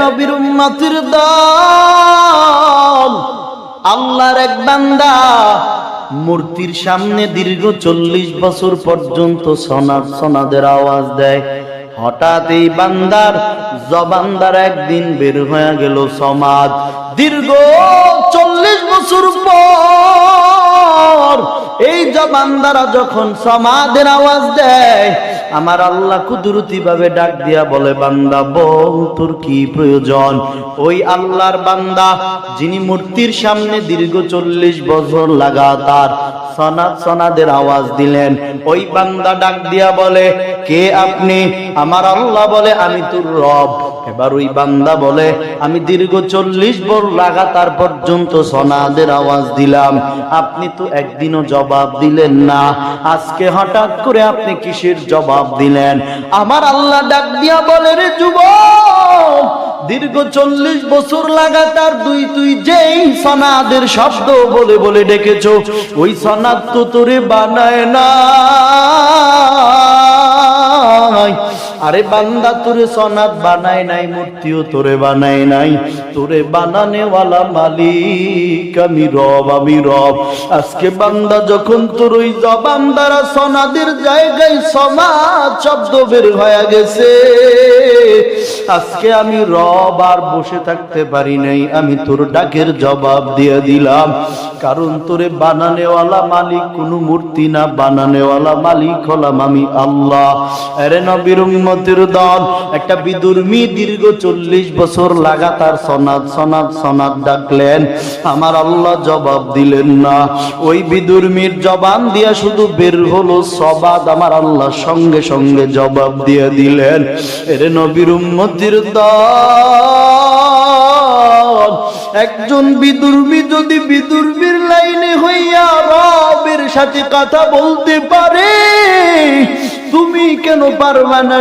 নবীর উম্মতির দল। আল্লাহর এক বান্দা মূর্তির সামনে দীর্ঘ চল্লিশ বছর পর্যন্ত সনাদ সনাদের আওয়াজ দেয়। হঠাৎ এই বান্দার জবান্দার একদিন বের হয়ে গেল সমাজ। দীর্ঘ চল্লিশ বছর পর এই জবান্দারা যখন সমাদের আওয়াজ দেয় আমার আল্লাহ কুদরতি ভাবে ডাক দিয়া বলে, বান্দা, বল তোর কি প্রয়োজন? ওই আল্লাহর বান্দা, যিনি মূর্তির সামনে দীর্ঘ চল্লিশ বছর লাগাতার সনাদ সনাদের আওয়াজ দিলেন। ওই বান্দা ডাক দিয়া বলে, কে আপনি? আমার আল্লাহ বলে, আমি তোর রব। এবার ওই বান্দা বলে, আমি দীর্ঘ চল্লিশ বর লাগাতার পর্যন্ত সনাদের আওয়াজ দিলাম। আপনি তো একদিনও জবাব দিলেন না। আজকে হঠাৎ করে আপনি কিসের জবাব দিলেন? আমার আল্লাহ ডাক দিয়া বলে, রে যুবক দীর্ঘ চল্লিশ বছর লাগাতার দুই তুই যেই সনাদের শব্দ বলে বলে ডেকেছ, ওই সনাদ তো তোরে বানায় না আরে বান্দা, তোরে সনাদ বানায় নাই, মূর্তিও তোরে বানায় নাই। তোরে বানানেওয়ালা মালিক, আমি রব আমি রব। আজকে বান্দা যখন তোর ওই জবান দ্বারা সনাদের জায়গায় সমাজ শব্দ বের হয়ে গেছে আজকে আমি রব আর বসে থাকতে পারি নাই। আমি তোর ডাকের জবাব দিয়ে দিলাম। কারণ তোরে বানানেওয়ালা মালিক কোনো মূর্তি না, বানানেওয়ালা মালিক হলাম আমি আল্লাহ। আরে নবীর উম্মতের দল, একটা বিদুর্মী দীর্ঘ চল্লিশ বছর লাগাতার সনাদ সনাদ সনাদ ডাকলেন। আমার আল্লাহ জবাব দিলেন না। ওই বিদুর্মীর জবান দিয়া শুধু বের হলো সবাদ। আমার আল্লাহ সঙ্গে সঙ্গে জবাব দিয়ে দিলেন। এরে নবীর উম্মতির দল একজন বিদুর্মী যদি বিদুর্মীর লাইনে হইয়া রবের সাথে কথা বলতে পারে, তুমি কেন পারবা না